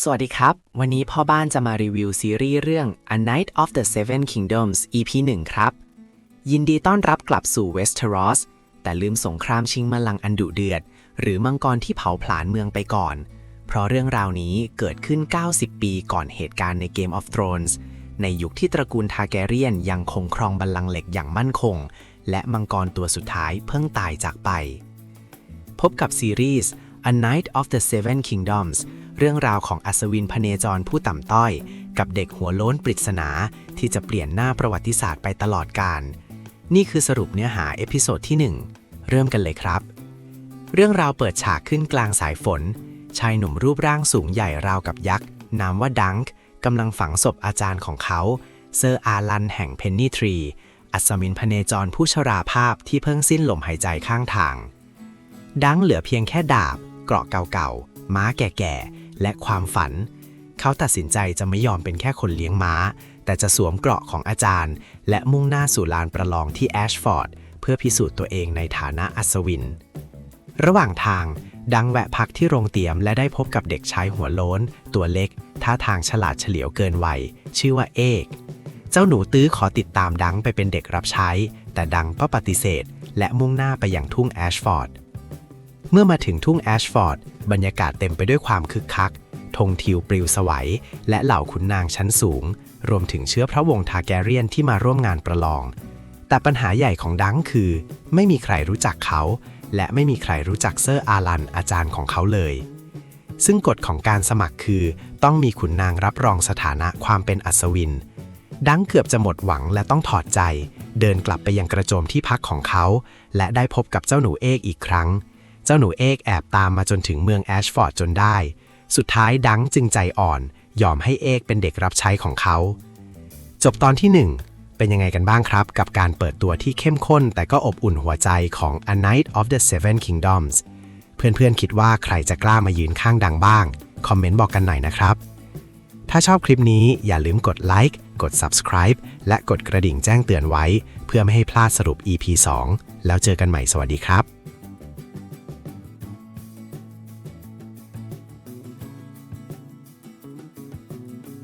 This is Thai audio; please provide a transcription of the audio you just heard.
สวัสดีครับ วันนี้พ่อบ้านจะมารีวิวซีรีส์เรื่อง A Night of the Seven Kingdoms EP 1 ครับ ยินดีต้อนรับกลับสู่ Westeros แต่ลืมสงครามชิงมลังก์อันดุเดือด หรือมังกรที่เผาผลาญเมืองไปก่อน เพราะเรื่องราวนี้เกิดขึ้น 90 ปีก่อนเหตุการณ์ใน Game of Thrones ในยุคที่ตระกูลทาแกเรียนยังคงครองบัลลังก์เหล็กอย่างมั่นคง และมังกรตัวสุดท้ายเพิ่งตายจากไป พบกับซีรีส์ A Night of the Seven Kingdoms เรื่องราวของอัศวินพเนจรผู้ต่ำต้อย กับเด็กหัวโล้นปริศนา ที่จะเปลี่ยนหน้าประวัติศาสตร์ไปตลอดกาลนี่คือสรุปเนื้อหาเอพิโซดที่ 1 เริ่มกันเลยครับ เรื่องราวเปิดฉากขึ้นกลางสายฝน ชายหนุ่มรูปร่างสูงใหญ่ราวกับยักษ์ นามว่าดังก์กำลังฝังศพอาจารย์ของเขาเซอร์อารันแห่งเพนนีทรี อัศวินพเนจรผู้ชราภาพที่เพิ่งสิ้นลมหายใจข้างทาง ดังเหลือเพียงแค่ดาบ เกราะเก่าๆ ม้าแก่ๆ และความฝัน เขาตัดสินใจจะไม่ยอมเป็นแค่คนเลี้ยงม้า แต่จะสวมเกราะของอาจารย์ และมุ่งหน้าสู่ลานประลองที่แอชฟอร์ดเพื่อพิสูจน์ตัวเองในฐานะอัศวิน ระหว่างทาง ดังแวะพักที่โรงเตียมและได้พบกับเด็กชายหัวโล้น ตัวเล็ก ท่าทางฉลาดเฉลียวเกินวัย ชื่อว่าเอกเจ้าหนูตื้อขอติดตามดังไปเป็นเด็กรับใช้ แต่ดังก็ปฏิเสธ และมุ่งหน้าไปยังทุ่งแอชฟอร์ด เมื่อมาถึงทุ่งแอชฟอร์ด บรรยากาศเต็มไปด้วยความคึกคัก ธงทิวปลิวสวัย และเหล่าขุนนางชั้นสูง รวมถึงเชื้อพระวงศ์ทาแกเรียนที่มาร่วมงานประลอง แต่ปัญหาใหญ่ของดังคือ ไม่มีใครรู้จักเขา และไม่มีใครรู้จักเซอร์อารันอาจารย์ของเขาเลย ซึ่งกฎของการสมัครคือ ต้องมีขุนนางรับรองสถานะความเป็นอัศวิน ดังเกือบจะหมดหวังและต้องถอดใจ เดินกลับไปยังกระโจมที่พักของเขา และได้พบกับเจ้าหนูเอกอีกครั้ง เจ้าหนูเอกแอบตามมาจนถึงเมืองแอชฟอร์ดจนได้ สุดท้ายดังจึงใจอ่อน ยอมให้เอกเป็นเด็กรับใช้ของเขา จบตอนที่ 1 เป็นยังไงกันบ้างครับ กับการเปิดตัวที่เข้มข้น แต่ก็อบอุ่นหัวใจของ A Night of the Seven Kingdoms เพื่อนๆคิดว่าใครจะกล้ามายืนข้างดังบ้าง คอมเมนต์บอกกันหน่อยนะครับ ถ้าชอบคลิปนี้อย่าลืมกดไลค์กด subscribe และกดกระดิ่งแจ้งเตือนไว้ เพื่อไม่ให้พลาดสรุป EP 2 แล้วเจอกันใหม่สวัสดีครับ